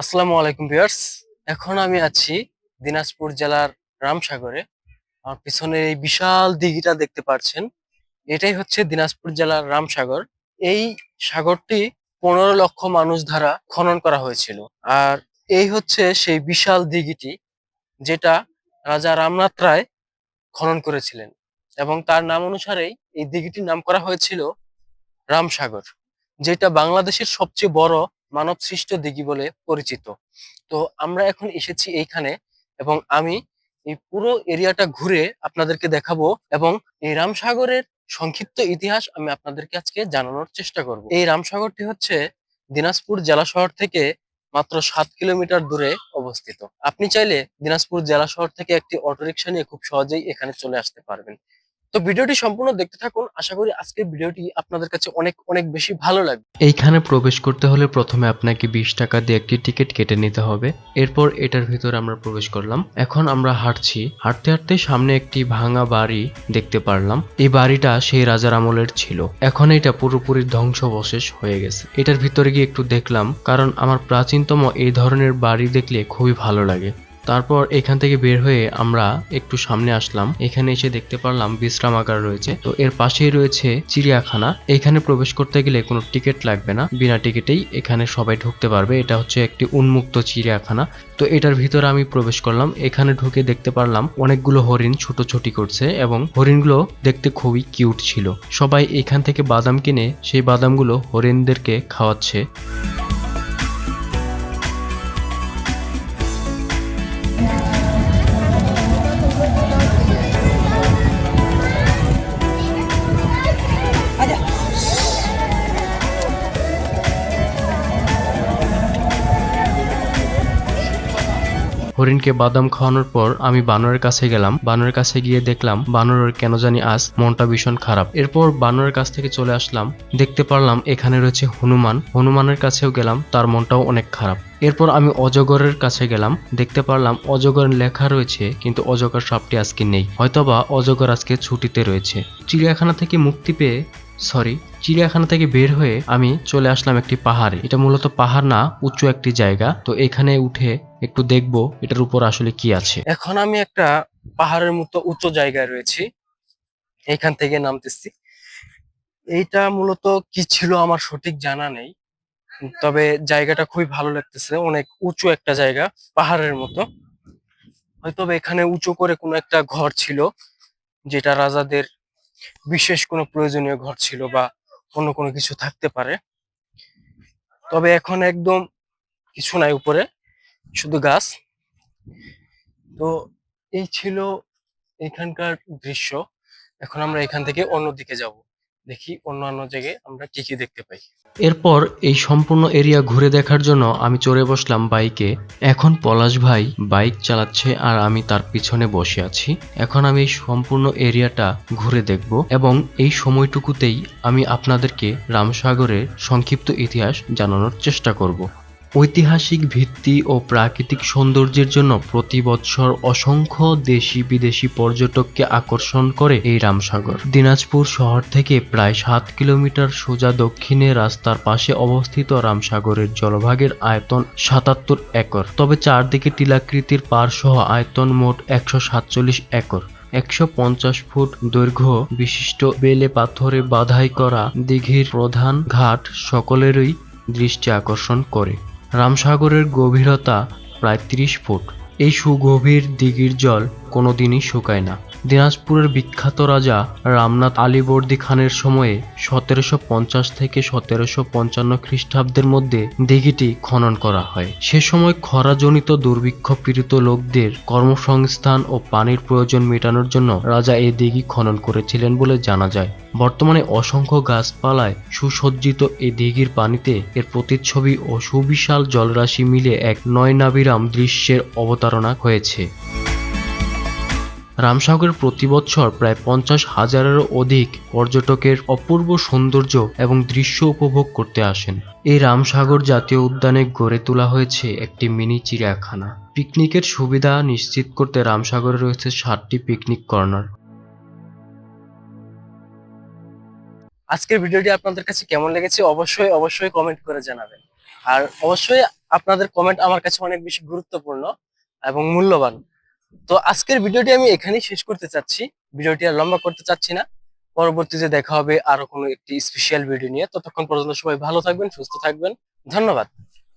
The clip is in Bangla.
আসসালামু আলাইকুম ভিউয়ার্স। এখন আমি আছি দিনাজপুর জেলার রামসাগরে। আমার পিছনে এই বিশাল দিঘিটা দেখতে পাচ্ছেন এটাই হচ্ছে দিনাজপুর জেলার রামসাগর। এই সাগরটি পনেরো লক্ষ মানুষ দ্বারা খনন করা হয়েছিল। আর এই হচ্ছে সেই বিশাল দিঘিটি যেটা রাজা রামনাথ রায় খনন করেছিলেন। এবং তার নাম অনুসারেই এই দিঘিটির নাম করা হয়েছিল রামসাগর, যেটা বাংলাদেশের সবচেয়ে বড় মানব সৃষ্ট দিঘি বলে পরিচিত। তো আমরা এখন এসেছি এইখানে এবং আমি এই পুরো এরিয়াটা ঘুরে আপনাদেরকে দেখাবো এবং এই রামসাগরের সংক্ষিপ্ত ইতিহাস আমি আপনাদেরকে আজকে জানানোর চেষ্টা করব। এই রামসাগরটি হচ্ছে দিনাজপুর জেলা শহর থেকে মাত্র সাত কিলোমিটার দূরে অবস্থিত। আপনি চাইলে দিনাজপুর জেলা শহর থেকে একটি অটোরিকশা নিয়ে খুব সহজেই এখানে চলে আসতে পারবেন। তো ভিডিওটি সম্পূর্ণ দেখতে থাকুন। আশা করি আজকের ভিডিওটি আপনাদের কাছে অনেক অনেক বেশি ভালো লাগবে। এইখানে প্রবেশ করতে হলে প্রথমে আপনাকে বিশ টাকা দিয়ে একটি টিকিট কেটে নিতে হবে। এরপর এটার ভিতরে আমরা প্রবেশ করলাম। এখন আমরা হাঁটছি। হাঁটতে হাঁটতে সামনে একটি ভাঙা বাড়ি দেখতে পারলাম। এই বাড়িটা সেই রাজার আমলের ছিল। এখন এটা পুরোপুরি ধ্বংসবশেষ হয়ে গেছে। এটার ভিতরে গিয়ে একটু দেখলাম, কারণ আমার প্রাচীনতম এই ধরনের বাড়ি দেখলে খুবই ভালো লাগে। তারপর এখান থেকে বের হয়ে আমরা একটু সামনে আসলাম। এখানে এসে দেখতে পারলাম বিশ্রামাগার রয়েছে। তো এর পাশেই রয়েছে চিড়িয়াখানা। এখানে প্রবেশ করতে গেলে কোনো টিকিট লাগবে না। বিনা টিকিটেই এখানে সবাই ঢুকতে পারবে। এটা হচ্ছে একটি উন্মুক্ত চিড়িয়াখানা। তো এটার ভিতরে আমি প্রবেশ করলাম। এখানে ঢুকে দেখতে পারলাম অনেকগুলো হরিণ ছোট ছোটাছুটি করছে এবং হরিণগুলো দেখতে খুবই কিউট ছিল। সবাই এখান থেকে বাদাম কিনে সেই বাদামগুলো হরিণদেরকে খাওয়াচ্ছে। হরিণকে বাদাম খাওয়ানোর পর আমি বানরের কাছে গেলাম। বানরের কাছে গিয়ে দেখলাম বানরের কেন জানি আজ মনটা ভীষণ খারাপ। এরপর বানরের কাছ থেকে চলে আসলাম। দেখতে পারলাম এখানে রয়েছে হনুমান। হনুমানের কাছেও গেলাম, তার মনটাও অনেক খারাপ। এরপর আমি অজগরের কাছে গেলাম। দেখতে পারলাম অজগর লেখা রয়েছে, কিন্তু অজগর সাপটি আজকে নেই। হয়তোবা অজগর আজকে ছুটিতে রয়েছে। চিড়িয়াখানা থেকে মুক্তি পেয়ে সরি চিড়িয়াখানা থেকে বের হয়ে আমি চলে আসলাম একটি পাহাড়ে। এটা মূলত পাহাড় না, উঁচু একটি জায়গা। তো এখানে উঠে একটু দেখব এটার উপর আসলে কি আছে। এখন আমি একটা পাহাড়ের মতো উঁচু জায়গায় রয়েছি। এইখান থেকে নামতেছি। এইটা মূলত কি ছিল আমার সঠিক জানা নেই। তবে জায়গাটা খুবই ভালো লাগতেছে। অনেক উঁচু একটা জায়গা, পাহাড়ের মতো। হয়তো এখানে উঁচু করে কোনো একটা ঘর ছিল, যেটা রাজাদের বিশেষ কোনো প্রয়োজনীয় ঘর ছিল বা অন্য কোনো কিছু থাকতে পারে। তবে এখন একদম কিছু নাই উপরে, শুধু গাছ। তো এই ছিল এখানকার দৃশ্য। এখন আমরা এখান থেকে অন্য দিকে যাব। দেখি অন্যান্য জায়গায় আমরা কি কি দেখতে পাই। এরপর এই সম্পূর্ণ এরিয়া ঘুরে দেখার জন্য আমি চড়ে বসলাম বাইকে। এখন পলাশ ভাই বাইক চালাচ্ছে আর আমি তার পিছনে বসে আছি। এখন আমি এই সম্পূর্ণ এরিয়াটা ঘুরে দেখব এবং এই সময়টুকুতেই আমি আপনাদেরকে রামসাগরের সংক্ষিপ্ত ইতিহাস জানানোর চেষ্টা করব। ঐতিহাসিক ভিত্তি ও প্রাকৃতিক সৌন্দর্যের জন্য প্রতি বৎসর অসংখ্য দেশি বিদেশি পর্যটককে আকর্ষণ করে এই রামসাগর। দিনাজপুর শহর থেকে প্রায় সাত কিলোমিটার সোজা দক্ষিণে রাস্তার পাশে অবস্থিত রামসাগরের জলভাগের আয়তন সাতাত্তর একর। তবে চারদিকে টিলাকৃতির পারসহ আয়তন মোট একশো সাতচল্লিশ একর। একশো পঞ্চাশ ফুট দৈর্ঘ্য বিশিষ্ট বেলে পাথরে বাধাই করা দিঘির প্রধান ঘাট সকলেরই দৃষ্টি আকর্ষণ করে। রামসাগরের গভীরতা প্রায় ত্রিশ ফুট। এই সুগভীর দিঘির জল কোনোদিনই শুকায় না। দিনাজপুরের বিখ্যাত রাজা রামনাথ আলীবর্দী খানের সময়ে সতেরোশো পঞ্চাশ থেকে সতেরোশো পঞ্চান্ন খ্রিস্টাব্দের মধ্যে দিঘিটি খনন করা হয়। সে সময় খরাজনিত দুর্ভিক্ষ পীড়িত লোকদের কর্মসংস্থান ও পানির প্রয়োজন মেটানোর জন্য রাজা এই দিঘি খনন করেছিলেন বলে জানা যায়। বর্তমানে অসংখ্য গাছপালায় সুসজ্জিত এই দিঘির পানিতে এর প্রতিচ্ছবি ও সুবিশাল জলরাশি মিলে এক নয়নাবিরাম দৃশ্যের অবতারণা হয়েছে। রামসাগর প্রতি বছর প্রায় পঞ্চাশ হাজারেরও অধিক পর্যটকের অপূর্ব সৌন্দর্য এবং দৃশ্য উপভোগ করতে আসেন। এই রামসাগর জাতীয় উদ্যানে গড়ে তোলা হয়েছে একটি মিনি চিড়িয়াখানা। পিকনিকের সুবিধা নিশ্চিত করতে রামসাগরে রয়েছে সাতটি পিকনিক কর্নার। আজকের ভিডিওটি আপনাদের কাছে কেমন লেগেছে অবশ্যই অবশ্যই কমেন্ট করে জানাবেন। আর অবশ্যই আপনাদের কমেন্ট আমার কাছে অনেক বেশি গুরুত্বপূর্ণ এবং মূল্যবান। তো আজকের ভিডিওটি আমি এখানেই শেষ করতে চাচ্ছি। ভিডিওটি আর লম্বা করতে চাচ্ছি না। পরবর্তীতে দেখা হবে আরও কোনো একটি স্পেশাল ভিডিও নিয়ে। ততক্ষণ পর্যন্ত সবাই ভালো থাকবেন, সুস্থ থাকবেন। ধন্যবাদ।